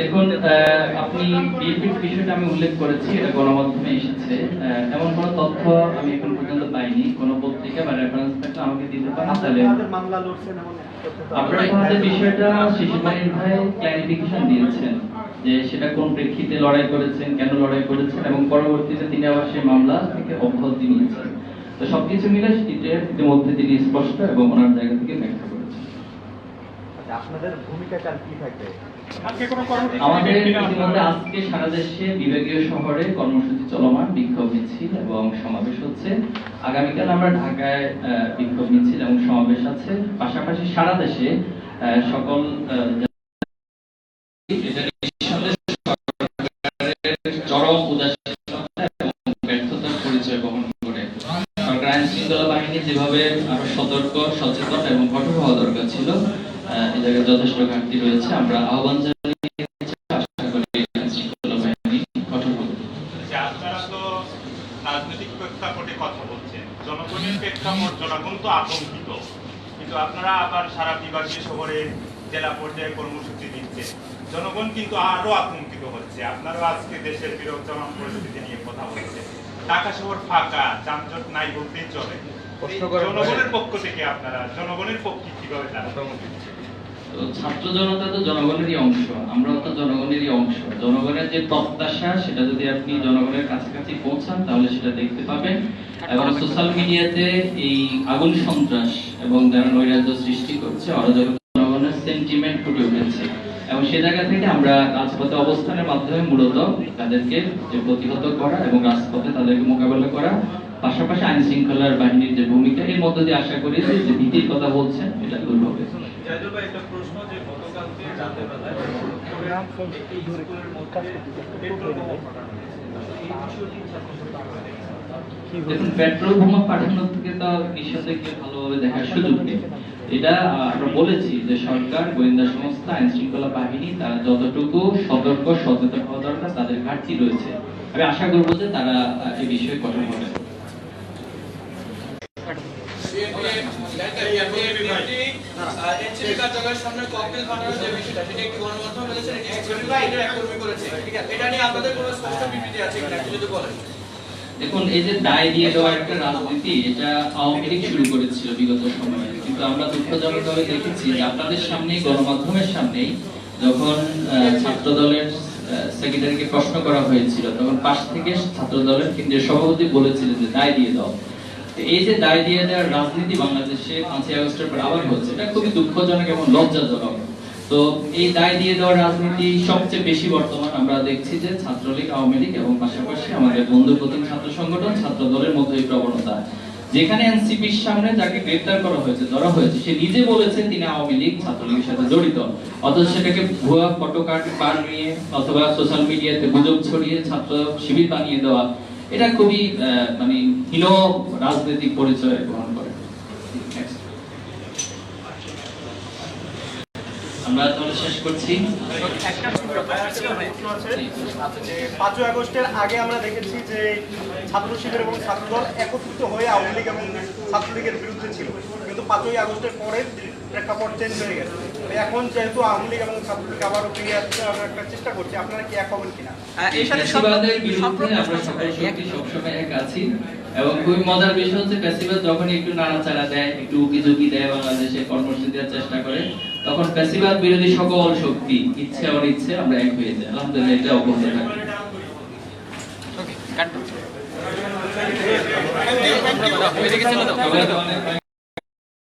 দেখুন আপনি বিএনপির বিষয়টা আমি উল্লেখ করেছি এটা গণমাধ্যমে এসেছে। এমন কোনো তথ্য আমি এখন পর্যন্ত পাইনি। কোনো পত্রিকা বা রেফারেন্স থাকলে আমাকে দিতে পারেন তাহলে আপনারা। বিষয়টা শিশুবাড়ির ভাই ক্লারিফিকেশন দিয়েছেন যে সেটা কোন প্রেক্ষিতে লড়াই করেছেন কেন লড়াই করেছেন এবং পরবর্তীতে তিনি আবার সেই মামলা থেকে অব্যাহতি নিয়েছেন। তো সবকিছু মিলে ইতিমধ্যে তিনি স্পষ্ট এবং ওনার জায়গা থেকে ব্যাখ্যা আপনাদের ভূমিকা কার কি থাকবে? আজকে কোনো কর্মসূচি আমাদের ইতিমধ্যে আজকে সারা দেশে বিভাগীয় শহরে কর্মসূচি চলমান বিক্ষোভ মিছিল এবং সমাবেশ হচ্ছে। আগামীকাল আমরা ঢাকায় বিক্ষোভ মিছিল এবং সমাবেশ আছে। পাশাপাশি সারা দেশে সকল চরম উদাসীনতা এবং ব্যর্থতার পরিচয় বহন করে। সরকার আইন শৃঙ্খলা বাহিনী যেভাবে আরও সতর্ক সচেতন এবং কঠোর হওয়া দরকার ছিল জায়গায় যথেষ্ট ঘাটতি রয়েছে। আমরা আহ্বান প্রেক্ষাপট জনগণ কিন্তু আপনারা আবার সারা বিভাগীয় শহরে জেলা পর্যায়ে কর্মসূচি দিচ্ছেন। জনগণ কিন্তু আরও আতঙ্কিত হচ্ছে। আপনারাও আজকে দেশের বিরোধমান পরিস্থিতি নিয়ে কথা বলছেন। ঢাকা শহর ফাঁকা, যানজট নাই বলতেই চলে। প্রশ্ন জনগণের পক্ষ থেকে আপনারা জনগণের পক্ষে কীভাবে তো ছাত্র জনতা তো জনগণেরই অংশ আমরাও তো জনগণেরই অংশ। জনগণের যে প্রত্যাশা সেটা যদি আপনি জনগণের কাছাকাছি পৌঁছান তাহলে সেটা দেখতে পাবেন। এবং সোশ্যাল মিডিয়াতে এই আগুন সন্ত্রাস এবং যারা নৈরাজ্য সৃষ্টি করছে অরাজক জনগণের সেন্টিমেন্ট ফুটে উঠেছে। এবং সে জায়গা থেকে আমরা রাজপথে অবস্থানের মাধ্যমে মূলত তাদেরকে যে প্রতিহত করা এবং রাজপথে তাদেরকে মোকাবেলা করা পাশাপাশি আইন শৃঙ্খলার বাহিনীর যে ভূমিকা এর মধ্যে দিয়ে আশা করি যে ভীতির কথা বলছেন এটা দূর হবে পেট্রোল বোমা ফাটানো হয়েছে। এই বিষয়টি ছাত্রছাত্রীরা কীভাবে দেখে? দেখুন পেট্রোল বোমা পাঠানো থেকে তো নিঃসন্দেহে ভালোভাবে দেখার সুযোগ নেই এটা আমরা বলেছি যে সরকার, গোয়েন্দা সংস্থা, আইন শৃঙ্খলা বাহিনী, তারা যতটুকু সতর্ক, সচেতন হওয়া দরকার, তাদের ঘাটতি রয়েছে। আমি আশা করব যে তারা এই বিষয়ে কঠোর হবে এটি নিয়ে আপনাদের কোনো স্পষ্ট বিবৃতি আছে যদি বলেন। দেখুন, এই যে দায় দিয়ে দেওয়ার একটা রাজনীতি, এটা আওয়ামী লীগ শুরু করেছিল বিগত সময়ে। কিন্তু আমরা দুঃখজনকভাবে দেখেছি যে আপনাদের সামনেই, গণমাধ্যমের সামনেই যখন ছাত্র দলের সেক্রেটারিকে প্রশ্ন করা হয়েছিল, তখন পাশ থেকে ছাত্র দলের কেন্দ্রীয় সভাপতি বলেছিলেন যে দায় দিয়ে দাও। এই যে দায় দিয়ে দেওয়ার রাজনীতি বাংলাদেশে পাঁচই আগস্টের পর আবার হচ্ছে, এটা খুবই দুঃখজনক এবং লজ্জাজনক। তো এই দায় দিয়ে দেওয়ার রাজনীতি সবচেয়ে বেশি বর্তমান আমরা দেখছি যে ছাত্রলীগ, আওয়ামী লীগ এবং পাশাপাশি আমাদের বন্ধু প্রতিম ছাত্র সংগঠন, ছাত্র দলের মধ্যে এই প্রবণতা। যেখানে এনসিপির সামনে যাকে গ্রেফতার করা হয়েছে, ধরা হয়েছে, সে নিজে বলেছে তিনি আওয়ামী লীগ, ছাত্রলীগের সাথে জড়িত। অথচ সেটাকে ভুয়া ফটো কার্ড নিয়ে অথবা সোশ্যাল মিডিয়াতে গুজব ছড়িয়ে ছাত্র শিবির বানিয়ে দেওয়া, এটা খুবই মানে হীন রাজনৈতিক পরিচয় গ্রহণ করে। আমরা তাহলে শেষ করছি। পাঁচই আগস্টের আগে আমরা দেখেছি যে ছাত্র শিবির এবং ছাত্রদল একত্রিত হয়ে আওয়ামী লীগ এবং ছাত্রলীগের বিরুদ্ধে ছিল। কিন্তু পাঁচই আগস্টের পরে প্রেক্ষাপট চেঞ্জ হয়ে গেছে। এখন যেহেতু আওয়ামী লীগ এবং ছাত্রলীগ আবারও ফিরে আসছে আমরা একটা চেষ্টা করছি। আপনারা কি এক হবেন কিনা? সবসময় এক আছি। এবং খুবই মজার বিষয় হচ্ছে যখন একটু নাড়াচাড়া দেয় একটু উকি ঝুঁকি দেয় বাংলাদেশে কর্মসূচি দেওয়ার চেষ্টা করে তখন ফ্যাসিবাদ বিরোধী সকল শক্তি ইচ্ছে অনিচ্ছে আমরা এক হয়ে যাই। আলহামদুলিল্লাহ এটা অব্যাহত থাকে ওকে কাট